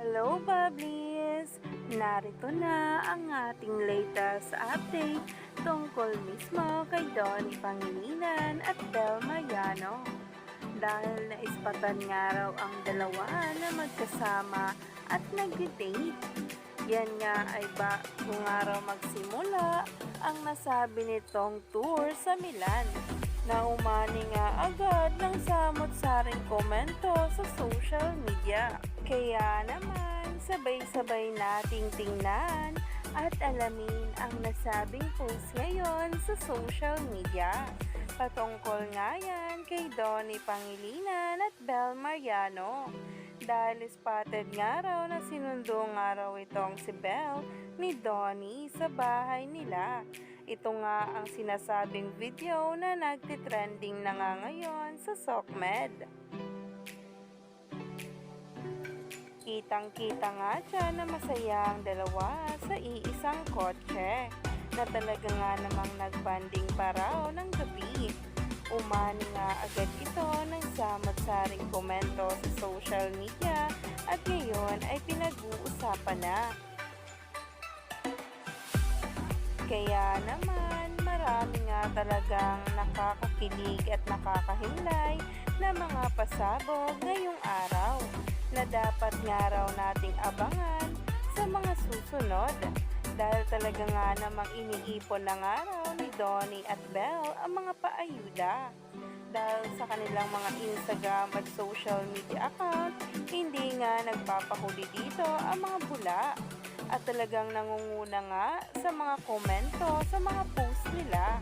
Hello, Bubblies! Narito na ang ating latest update tungkol mismo kay Donnie Pangilinan at Bel Mariano. Dahil naispatan nga raw ang dalawa na magkasama at nag-date. Yan nga ay ba kung nga raw magsimula ang nasabi nitong tour sa Milan na umani nga agad ng samot-saring komento sa social media. Kaya naman, sabay-sabay nating tingnan at alamin ang nasabing post ngayon sa social media. Patungkol nga yan kay Donnie Pangilinan at Bel Mariano. Dahil spotted nga raw na sinundo nga raw itong si Bel ni Donnie sa bahay nila. Ito nga ang sinasabing video na nagtitrending na nga ngayon sa SOCMED. Kitang-kita nga dyan na masaya ang dalawa sa iisang kotse na talaga nga namang nagbanding pa raw ng gabi. Umani nga agad ito ng samot-saring komento sa social media at ngayon ay pinag-uusapan na. Kaya naman, marami nga talagang nakakakilig at nakakahimlay na mga pasabog ngayong araw na dapat nga raw nating abangan sa mga susunod. Dahil talaga nga namang iniipon na nga raw ni Donnie at Belle ang mga paayuda. Dahil sa kanilang mga Instagram at social media account, hindi nga nagpapahuli dito ang mga bula at talagang nangunguna nga sa mga komento sa mga post nila.